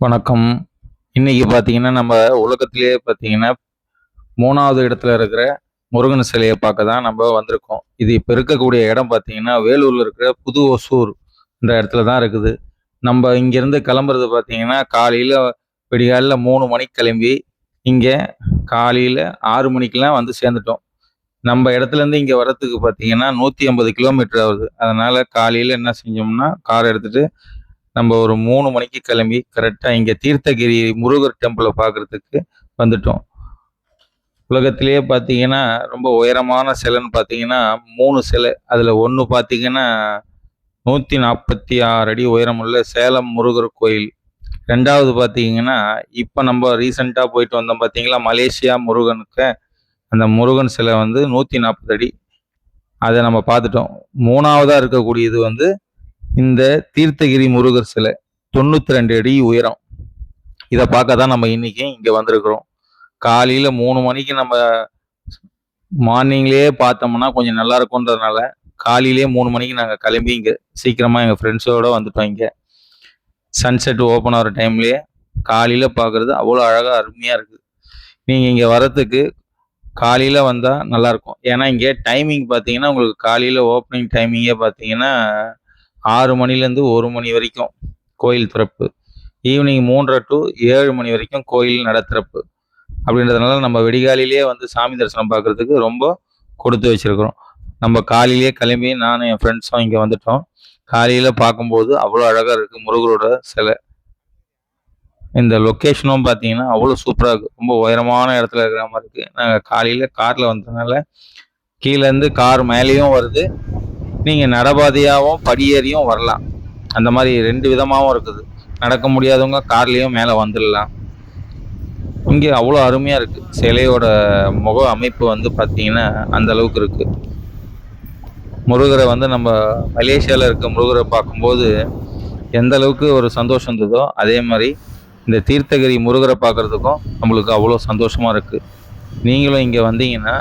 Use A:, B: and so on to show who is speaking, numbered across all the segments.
A: வணக்கம். இன்னைக்கு பார்த்தீங்கன்னா நம்ம உலகத்திலேயே பார்த்தீங்கன்னா மூணாவது இடத்துல இருக்கிற முருகன் சிலையை பார்க்க தான் நம்ம வந்திருக்கோம். இது இப்போ இருக்கக்கூடிய இடம் பார்த்தீங்கன்னா வேலூரில் இருக்கிற புது ஒசூர் இந்த இடத்துல தான் இருக்குது. நம்ம இங்கேருந்து கிளம்புறது பார்த்தீங்கன்னா காலையில் விடிகாலில் மூணு மணிக்கு கிளம்பி இங்கே காலையில் ஆறு மணிக்கெலாம் வந்து சேர்ந்துட்டோம். நம்ம இடத்துலேருந்து இங்கே வரத்துக்கு பார்த்தீங்கன்னா நூற்றி ஐம்பது கிலோமீட்டர் ஆகுது. அதனால் காலையில் என்ன செஞ்சோம்னா கார் எடுத்துகிட்டு நம்ம ஒரு மூணு மணிக்கு கிளம்பி கரெக்டாக இங்கே தீர்த்தகிரி முருகர் டெம்பிளை பார்க்குறதுக்கு வந்துட்டோம். உலகத்திலேயே பார்த்தீங்கன்னா ரொம்ப உயரமான சிலைன்னு பார்த்தீங்கன்னா மூணு சிலை. அதில் ஒன்று பார்த்தீங்கன்னா நூற்றி நாற்பத்தி ஆறு அடி உயரமுள்ள சேலம் முருகர் கோயில். ரெண்டாவது பார்த்தீங்கன்னா இப்போ நம்ம ரீசண்டாக போயிட்டு வந்தோம் பார்த்தீங்களா மலேசியா முருகனுக்கு அந்த முருகன் சிலை வந்து நூற்றி நாற்பது அடி. அதை நம்ம பார்த்துட்டோம். மூணாவதாக இருக்கக்கூடியது வந்து இந்த தீர்த்தகிரி முருகர் சிலை தொண்ணூற்றி ரெண்டு அடி உயரம். இதை பார்க்க தான் நம்ம இன்னைக்கு இங்கே வந்திருக்கிறோம். காலையில் மூணு மணிக்கு நம்ம மார்னிங்லேயே பார்த்தோம்னா கொஞ்சம் நல்லா இருக்கும்ன்றதுனால காலையிலேயே மூணு மணிக்கு நாங்கள் கிளம்பி இங்கே சீக்கிரமாக எங்கள் ஃப்ரெண்ட்ஸோடு வந்துட்டோம் இங்கே. சன்செட் ஓப்பன் ஆகிற டைம்லேயே காலையில் பார்க்குறது அவ்வளோ அழகாக அருமையாக இருக்குது நீங்கள் இங்கே வரத்துக்கு காலையில் வந்தால் நல்லாயிருக்கும் ஏன்னா இங்கே டைமிங் பார்த்தீங்கன்னா உங்களுக்கு காலையில் ஓப்பனிங் டைமிங்கே பார்த்தீங்கன்னா ஆறு மணிலேருந்து ஒரு மணி வரைக்கும் கோயில் திறப்பு. ஈவினிங் மூன்றரை டு ஏழு மணி வரைக்கும் கோயில் நடத்திறப்பு. அப்படின்றதுனால நம்ம வெடிகாலையிலேயே வந்து சாமி தரிசனம் பார்க்குறதுக்கு ரொம்ப கொடுத்து வச்சுருக்குறோம். நம்ம காலையிலேயே கிளம்பி நானும் என் ஃப்ரெண்ட்ஸும் இங்கே வந்துட்டோம். காலையில் பார்க்கும்போது அவ்வளோ அழகாக இருக்குது முருகரோட சிலை. இந்த லொக்கேஷனும் பார்த்தீங்கன்னா அவ்வளோ சூப்பராக இருக்குது ரொம்ப உயரமான இடத்துல இருக்கிற மாதிரி இருக்குது நாங்கள் காலையில் காரில் வந்ததுனால கீழேருந்து கார் மேலேயும் வருது. நீங்கள் நடபாதையாகவும் படியேறியும் வரலாம். அந்த மாதிரி ரெண்டு விதமாகவும் இருக்குது. நடக்க முடியாதவங்க கார்லேயும் மேலே வந்துடலாம் இங்கே அவ்வளோ அருமையாக இருக்குது சிலையோட முக அமைப்பு வந்து பார்த்தீங்கன்னா அந்த அளவுக்கு இருக்குது முருகரை வந்து நம்ம மலேசியாவில் இருக்க முருகரை பார்க்கும்போது எந்த அளவுக்கு ஒரு சந்தோஷம் இருந்ததோ அதே மாதிரி இந்த தீர்த்தகிரி முருகரை பார்க்குறதுக்கும் நம்மளுக்கு அவ்வளோ சந்தோஷமாக இருக்குது நீங்களும் இங்கே வந்தீங்கன்னா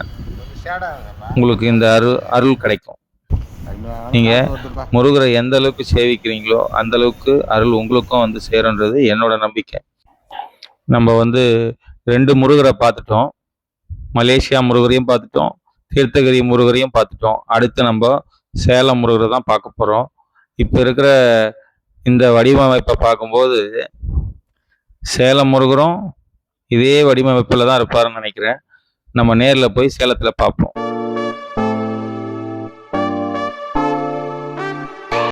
A: உங்களுக்கு இந்த அருள் அருள் கிடைக்கும். நீங்க முருகரை எந்த அளவுக்கு சேவிக்கிறீங்களோ அந்த அளவுக்கு அருள் உங்களுக்கும் வந்து சேருன்றது என்னோட நம்பிக்கை. நம்ம வந்து ரெண்டு முருகரை பார்த்துட்டோம். மலேசியா முருகரையும் பார்த்துட்டோம். தீர்த்தகிரி முருகரையும் பார்த்துட்டோம். அடுத்து நம்ம சேலம் முருகரை தான் பார்க்க போகிறோம் இப்போ இருக்கிற இந்த வடிவமைப்பை பார்க்கும்போது சேலம் முருகரும் இதே வடிவமைப்பில் தான் இருப்பாருன்னு நினைக்கிறேன். நம்ம நேரில் போய் சேலத்தில் பார்ப்போம்.